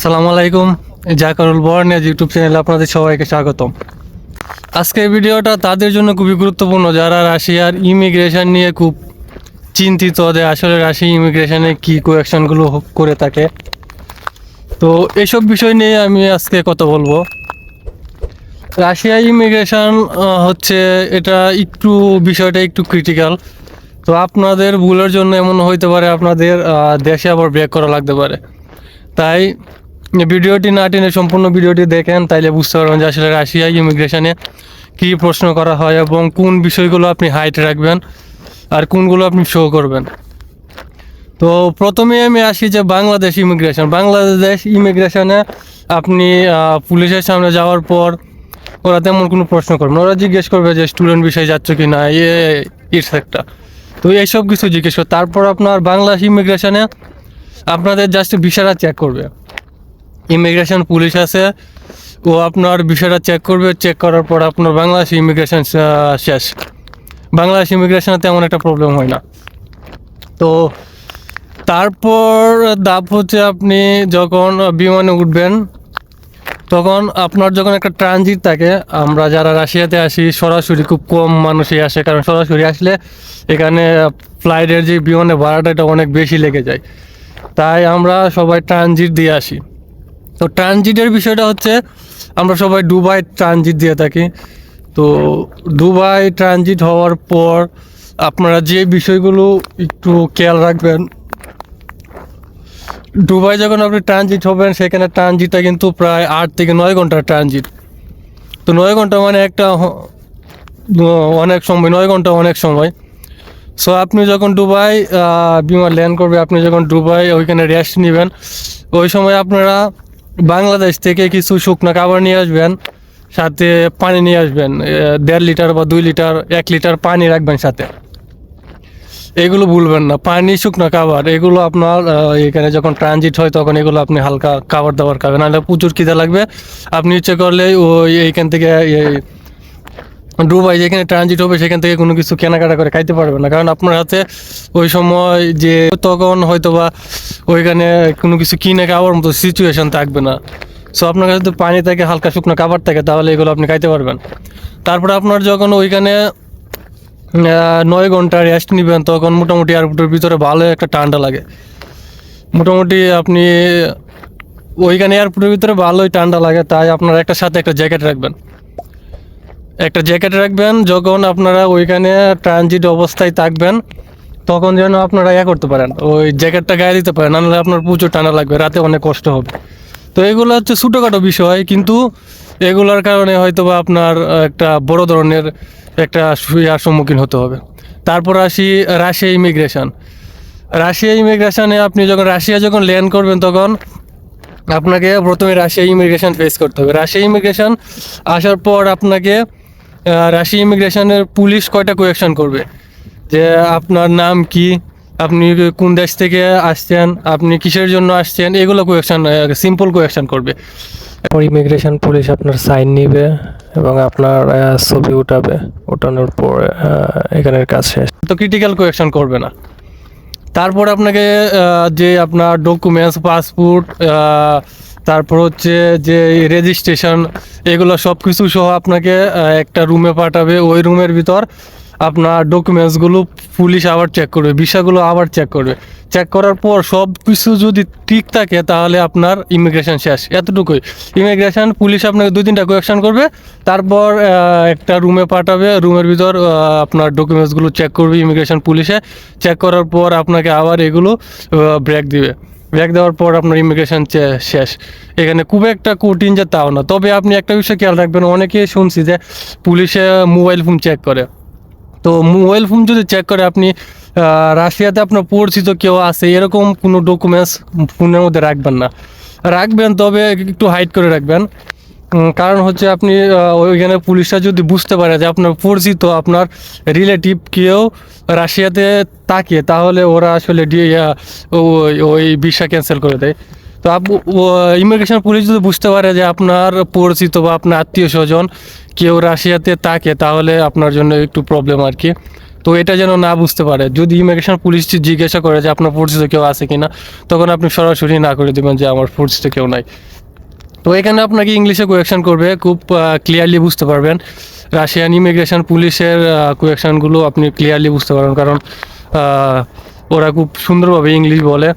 আসসালামু আলাইকুম। জাকারুল বর্ণেজ ইউটিউব চ্যানেলে আপনাদের সবাইকে স্বাগতম। আজকের ভিডিওটা তাদের জন্য খুবই গুরুত্বপূর্ণ। যারা রাশিয়ার ইমিগ্রেশন নিয়ে খুব চিন্তিত, যে আসলে রাশিয়া ইমিগ্রেশনে কী কোয়েকশনগুলো করে থাকে। তো এসব বিষয় নিয়ে আমি আজকে কথা বলব। রাশিয়া ইমিগ্রেশন হচ্ছে এটা একটু বিষয়টা একটু ক্রিটিক্যাল তো আপনাদের ভুলের জন্য এমন হইতে পারে, আপনাদের দেশে আবার ব্রেক করা লাগতে পারে। তাই ভিডিওটি না টেনে সম্পূর্ণ ভিডিওটি দেখেন, তাইলে বুঝতে পারবেন যে আসলে রাশিয়া ইমিগ্রেশনে কী প্রশ্ন করা হয় এবং কোন বিষয়গুলো আপনি হাইট রাখবেন আর কোনগুলো আপনি শো করবেন। তো প্রথমে আমি আসি যে বাংলাদেশ ইমিগ্রেশন। বাংলাদেশ ইমিগ্রেশনে আপনি পুলিশের সামনে যাওয়ার পর ওরা তেমন কোনো প্রশ্ন করবে না। ওরা জিজ্ঞেস করবে যে স্টুডেন্ট বিষয়ে যাচ্ছ কি না ইয়ে ইটস একটা তো এইসব কিছু জিজ্ঞেস করবে। তারপর আপনার বাংলাদেশ ইমিগ্রেশনে আপনাদের জাস্ট ভিসাটা চেক করবে। ইমিগ্রেশন পুলিশ আছে। ও আপনার বিষয়টা চেক করবে। চেক করার পর আপনার বাংলাদেশ ইমিগ্রেশন শেষ। বাংলাদেশ ইমিগ্রেশনে তেমন একটা প্রবলেম হয় না। তো তারপর ধাপ হচ্ছে আপনি যখন বিমানে উঠবেন, তখন আপনার যখন একটা ট্রানজিট থাকে, আমরা যারা রাশিয়াতে আসি, সরাসরি খুব কম মানুষই আসে। কারণ সরাসরি আসলে এখানে ফ্লাইটের যে বিমানে ভাড়াটা, এটা অনেক বেশি লেগে যায়। তাই আমরা সবাই ট্রানজিট দিয়ে আসি। তো ট্রানজিটের বিষয়টা হচ্ছে, আমরা সবাই দুবাই ট্রানজিট দিয়ে থাকি। তো দুবাই ট্রানজিট হওয়ার পর আপনারা যে বিষয়গুলো একটু খেয়াল রাখবেন, দুবাই যখন আপনি ট্রানজিট হবেন, সেখানে ট্রানজিটটা কিন্তু প্রায় আট থেকে নয় ঘণ্টার ট্রানজিট। তো নয় ঘণ্টা মানে একটা অনেক সময়, নয় ঘণ্টা অনেক সময়। সো আপনি যখন দুবাই বিমান ল্যান্ড করবে, আপনি যখন দুবাই ওইখানে রেস্ট নেবেন, ওই সময় আপনারা বাংলাদেশ থেকে কিছু শুকনো খাবার নিয়ে আসবেন, সাথে পানি নিয়ে আসবেন দেড় লিটার বা দুই লিটার, এক লিটার পানি রাখবেন সাথে। এগুলো ভুলবেন না, পানি শুকনো খাবার, এগুলো আপনার এখানে যখন ট্রানজিট হয় তখন এগুলো আপনি হালকা খাবার দাবার খাবেন, নাহলে প্রচুর খিদা লাগবে। আপনি ইচ্ছে করলে ওই এইখান থেকে দুবাই যেখানে ট্রানজিট হবে, সেখান থেকে কোনো কিছু কেনাকাটা করে খাইতে পারবে না। কারণ আপনার হাতে ওই সময় যে তখন হয়তো বা ওইখানে কোনো কিছু কিনে খাওয়ার মতো সিচুয়েশন থাকবে না। সো আপনার কাছে যদি পানি থাকে, হালকা শুকনো খাবার থাকে, তাহলে এগুলো আপনি খাইতে পারবেন। তারপরে আপনার যখন ওইখানে নয় ঘণ্টা রেস্ট নেবেন, তখন মোটামুটি এয়ারপোর্টের ভিতরে ভালো একটা ঠান্ডা লাগে। মোটামুটি আপনি ওইখানে এয়ারপোর্টের ভিতরে ভালোই ঠান্ডা লাগে, তাই আপনার একটা সাথে একটা জ্যাকেট রাখবেন। একটা জ্যাকেট রাখবেন, যখন আপনারা ওইখানে ট্রানজিট অবস্থায় থাকবেন, তখন যেন আপনারা ইয়ে করতে পারেন, ওই জ্যাকেটটা গায়ে দিতে পারেন নাহলে আপনার প্রচুর টানা লাগবে, রাতে অনেক কষ্ট হবে। তো এগুলো হচ্ছে ছোটোখাটো বিষয়, কিন্তু এগুলোর কারণে হয়তো বা আপনার একটা বড় ধরনের একটা সুবিধার সম্মুখীন হতে হবে। তারপর আসি রাশিয়া ইমিগ্রেশন রাশিয়া ইমিগ্রেশনে আপনি যখন, রাশিয়া যখন ল্যান্ড করবেন, তখন আপনাকে প্রথমে রাশিয়া ইমিগ্রেশন ফেস করতে হবে। রাশিয়া ইমিগ্রেশন আসার পর আপনাকে রাশিয়া ইমিগ্রেশনের পুলিশ কয়টা কোয়েকশন করবে? যে আপনার নাম কি? আপনি কোন দেশ থেকে আসছেন? আপনি কিসের জন্য আসছেন? এগুলো কোয়েকশন সিম্পল কোয়েকশন করবে। পর ইমিগ্রেশন পুলিশ আপনার সাইন নিবে এবং আপনার ছবি উঠাবে। ওঠানোর পর এখানের কাজ শেষ। তো ক্রিটিক্যাল কোয়েকশন করবে না। তারপর আপনাকে যে আপনার ডকুমেন্টস পাসপোর্ট তারপর হচ্ছে যে রেজিস্ট্রেশন এগুলো সব কিছু সহ আপনাকে একটা রুমে পাঠাবে। ওই রুমের ভিতর আপনার ডকুমেন্টসগুলো পুলিশ আবার চেক করবে, ভিসাগুলো আবার চেক করবে। চেক করার পর সব কিছু যদি ঠিক থাকে, তাহলে আপনার ইমিগ্রেশন শেষ। এতটুকুই। ইমিগ্রেশন পুলিশ আপনাকে দুই তিনটা কোয়েকশন করবে। তারপর একটা রুমে পাঠাবে। রুমের ভিতর আপনার ডকুমেন্টসগুলো চেক করবে ইমিগ্রেশন পুলিশে। চেক করার পর আপনাকে আবার এগুলো ব্রেক দিবে। ব্রেক দেওয়ার পর আপনার ইমিগ্রেশন শেষ। এখানে খুব একটা কঠিন যে তাও না। তবে আপনি একটা বিষয় খেয়াল রাখবেন, অনেকে শুনছি যে পুলিশে মোবাইল ফোন চেক করে। তো মোবাইল ফোন যদি চেক করে, আপনি রাশিয়াতে আপনার পরিচিত কেউ আছে, এরকম কোনো ডকুমেন্টস ফোনের মধ্যে রাখবেন না। রাখবেন, তবে একটু হাইড করে রাখবেন। কারণ হচ্ছে আপনি ওইখানে পুলিশরা যদি বুঝতে পারে যে আপনার পরিচিত, আপনার রিলেটিভ কেউ রাশিয়াতে থাকে তাহলে ওরা আসলে ওই ভিসা ক্যান্সেল করে দেয়। তো ইমিগ্রেশন পুলিশ যদি বুঝতে পারে যে আপনার পরিচিত বা আপনার আত্মীয় স্বজন কেউ রাশিয়াতে থাকে, তাহলে আপনার জন্য একটু প্রবলেম আর কি। তো এটা যেন না বুঝতে পারে। যদি ইমিগ্রেশন পুলিশ জিজ্ঞাসা করে যে আপনার পরিচিত কেউ আছে কি না তখন আপনি সরাসরি না করে দেবেন যে আমার পরিচিত কেউ নাই। তো এখানে আপনাকে ইংলিশে কোয়েকশন করবে, খুব ক্লিয়ারলি বুঝতে পারবেন। রাশিয়ান ইমিগ্রেশন পুলিশের কোয়েকশনগুলো আপনি ক্লিয়ারলি বুঝতে পারবেন। কারণ ওরা খুব সুন্দরভাবে ইংলিশ বলে।